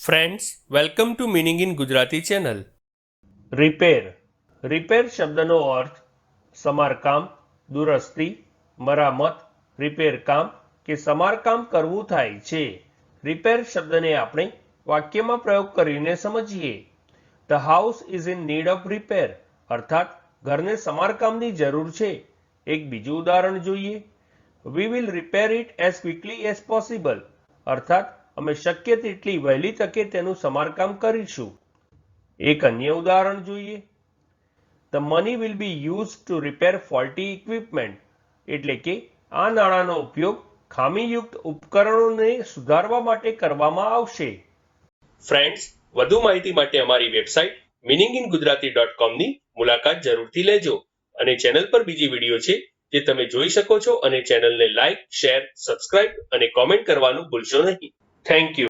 Friends welcome to meaning in Gujarati channel repair repair શબ્દનો અર્થ સમારકામ દુરસ્તી મરામત રિપેર કામ કે સમારકામ કરવું થાય છે રિપેર શબ્દને આપણે વાક્યમાં પ્રયોગ કરીને સમજીએ the house is in need of repair અર્થાત ઘરને સમારકામની જરૂર છે એક બીજું ઉદાહરણ જોઈએ we will repair it as quickly as possible અર્થાત અમે શક્ય તેટલી વહેલી તકે તેનું સમારકામ કરીશું. એક અન્ય ઉદાહરણ જોઈએ. The money will be use to repair faulty equipment એટલે કે આ નાણાંનો ઉપયોગ ખામીયુક્ત ઉપકરણોને સુધારવા માટે કરવામાં આવશે. ફ્રેન્ડ્સ વધુ માહિતી માટે અમારી website meaning in Gujarati dot કોમની મુલાકાત જરૂરથી લેજો અને ચેનલ પર બીજી વીડિયો છે જે તમે જોઈ શકો છો અને ચેનલને લાઇક શેર સબસ્ક્રાઇબ અને કોમેન્ટ કરવાનું ભૂલશો નહીં. Thank you.